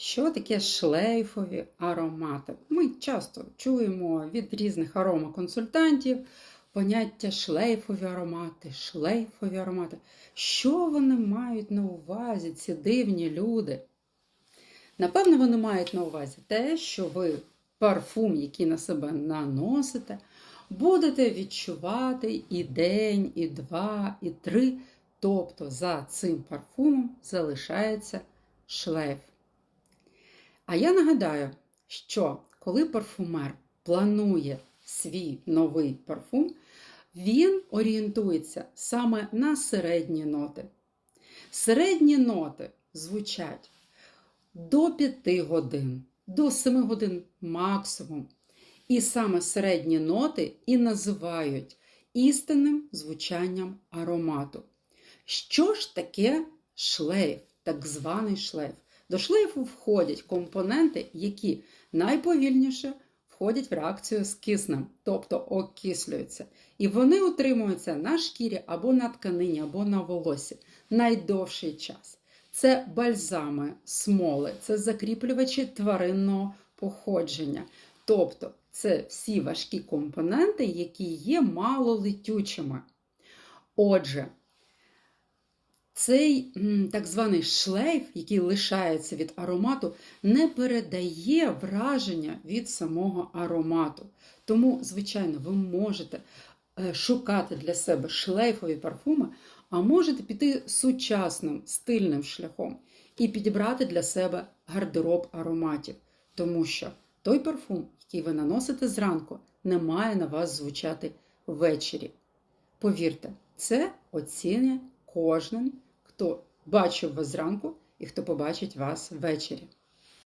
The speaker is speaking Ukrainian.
Що таке шлейфові аромати? Ми часто чуємо від різних аромаконсультантів поняття шлейфові аромати, шлейфові аромати. Що вони мають на увазі, ці дивні люди? Напевно, вони мають на увазі те, що ви парфум, який на себе наносите, будете відчувати і день, і два, і три. Тобто за цим парфумом залишається шлейф. А я нагадаю, що коли парфумер планує свій новий парфум, він орієнтується саме на середні ноти. Середні ноти звучать до 5 годин, до 7 годин максимум. І саме середні ноти і називають істинним звучанням аромату. Що ж таке шлейф, так званий шлейф? До шлейфу входять компоненти, які найповільніше входять в реакцію з киснем, тобто окислюються. І вони утримуються на шкірі або на тканині, або на волосі найдовший час. Це бальзами, смоли, це закріплювачі тваринного походження. Тобто це всі важкі компоненти, які є малолетючими. Отже, цей так званий шлейф, який лишається від аромату, не передає враження від самого аромату. Тому, звичайно, ви можете е, шукати для себе шлейфові парфуми, а можете піти сучасним стильним шляхом і підібрати для себе гардероб ароматів. Тому що той парфум, який ви наносите зранку, не має на вас звучати ввечері. Повірте, це оцінює кожен хто бачив вас зранку і хто побачить вас ввечері.